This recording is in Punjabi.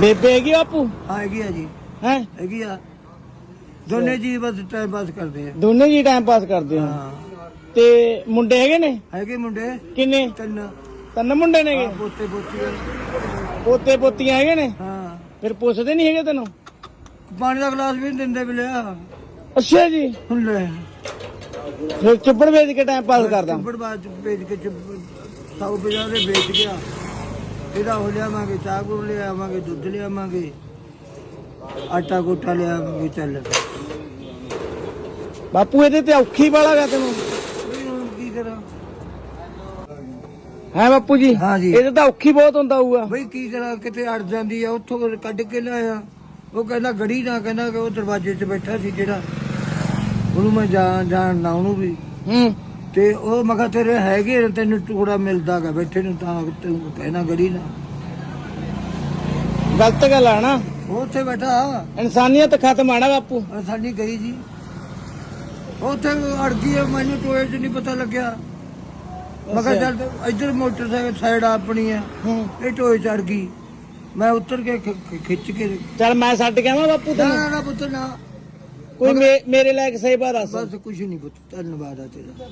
ਬੇਬੇ ਹੈਗੀ ਬਾਪੂ? ਹਾਂ ਹੈਗੀ ਆ ਜੀ। ਹੈ? ਹੈਗੀ ਆ। ਦੋਨੇ ਜੀ ਬਸ ਟਾਈਮ ਪਾਸ ਕਰਦੇ ਆ। ਦੋਨੇ ਜੀ ਟਾਈਮ ਪਾਸ ਕਰਦੇ ਹੋ ਹਾਂ। ਤੇ ਮੁੰਡੇ ਹੈਗੇ ਨੇ? ਹੈਗੇ ਮੁੰਡੇ। ਕਿੰਨੇ? ਤਿੰਨ। ਤਿੰਨ ਮੁੰਡੇ ਨੇਗੇ ਹਾਂ, ਪੋਤੇ ਪੋਤੀਆਂ। ਪੋਤੇ ਪੋਤੀਆਂ ਹੈਗੇ ਨੇ? ਹਾਂ। ਫਿਰ ਪੁੱਛਦੇ ਨਹੀਂ ਹੈਗੇ ਤੈਨੂੰ? ਪਾਣੀ ਦਾ ਗਲਾਸ ਵੀ ਨੀ ਦਿੰਦੇ ਬਿਲਿਆ ਅੱਛਾ ਜੀ। ਹੁਣ ਲੈ। ਫਿਰ ਚੁੱਪੜ ਵੇਚ ਕੇ ਟਾਈਮ ਪਾਸ ਕਰਦਾ। ਚੁੱਪੜ ਬਾਅਦ ਚ ਵੇਚ ਕੇ ਚੁੱਪ ਸੌ ਪੰਜਾਹ ਦੇ ਵੇਚ ਗਿਆ। ਇਹਦਾ ਹੋ ਲਿਆਵਾਂਗੇ ਚਾਹ ਗੁੜ ਲਿਆਵਾਂਗੇ ਦੁੱਧ ਲਿਆਵਾਂਗੇ ਆਟਾ ਗੋਟਾ ਲਿਆਵਾਂਗੇ ਚੱਲ। ਬਾਪੂ ਇਹਦੇ ਤੇ ਔਖੀ ਵਾਲਾ ਗਾ ਤੈਨੂੰ। ਵੀ ਹੁਣ ਕੀ ਕਰਾਂ? ਹੈ ਬਾਪੂ ਜੀ? ਹਾਂ ਜੀ। ਇਹਦੇ ਤਾਂ ਔਖੀ ਬਹੁਤ ਹੁੰਦਾ ਹੋਊਗਾ। ਬਈ ਕੀ ਕਰਾਂ ਕਿਤੇ ਅੜ ਜਾਂਦੀ ਆ ਉੱਥੋਂ ਕੱਢ ਕੇ ਲਿਆਇਆ। ਉਹ ਕਹਿੰਦਾ ਗੜੀ ਨਾ ਕਹਿੰਦਾ ਕਿ ਉਹ ਦਰਵਾਜ਼ੇ 'ਚ ਬੈਠਾ ਸੀ ਜਿਹੜਾ। ਉਹਨੂੰ ਮੈਂ ਜਾਣ ਜਾਣਦਾ ਉਹਨੂੰ ਵੀ। ਹੂੰ। ਤੇ ਉਹ ਮੈਂ ਕਿਹਾ ਤੇਰੇ ਹੈਗੇ ਨੇ, ਤੈਨੂੰ ਟੁਕੜਾ ਮਿਲਦਾਗਾ ਬੈਠੇ ਨੂੰ ਤਾਂ ਤੂੰ ਕਹਿਣਾ ਗੜੀ ਨਾ। ਗਲਤ ਗੱਲ ਆ ਨਾ। ਉਹ ਉੱਥੇ ਬੈਠਾ। ਇਨਸਾਨੀਅਤ ਖਤਮ ਆ ਨਾ ਬਾਪੂ। ਸਾਡੀ ਗਈ ਜੀ। ਉੱਥੇ ਅੜ ਗਈ ਮੈਨੂੰ ਟੋਏ 'ਚ ਨਹੀਂ ਪਤਾ ਲੱਗਿਆ। ਮੈਂ ਕਿਹਾ ਚੱਲ ਇੱਧਰ ਮੋਟਰਸਾਈਕਲ ਸਾਈਡ ਆਪਣੀ ਆ ਹੂੰ। ਇਹ ਟੋਏ 'ਚ ਅੜ ਗਈ ਮੈਂ ਉੱਤਰ ਕੇ ਖਿ- ਖਿ- ਖਿੱਚ ਕੇ ਚੱਲ ਮੈਂ ਛੱਡ ਕੇ ਆਵਾਂ ਬਾਪੂ ਨਾ ਤੈਨੂੰ। ਨਾ ਨਾ ਪੁੱਤ ਨਾ। ਕੋਈ ਮੇ- ਮੇਰੇ ਲਾਇਕ ਸੇਵਾ ਦੱਸ ਬਸ ਕੁਝ ਨਹੀਂ ਪੁੱਤ ਧੰਨਵਾਦ ਆ ਤੇਰਾ।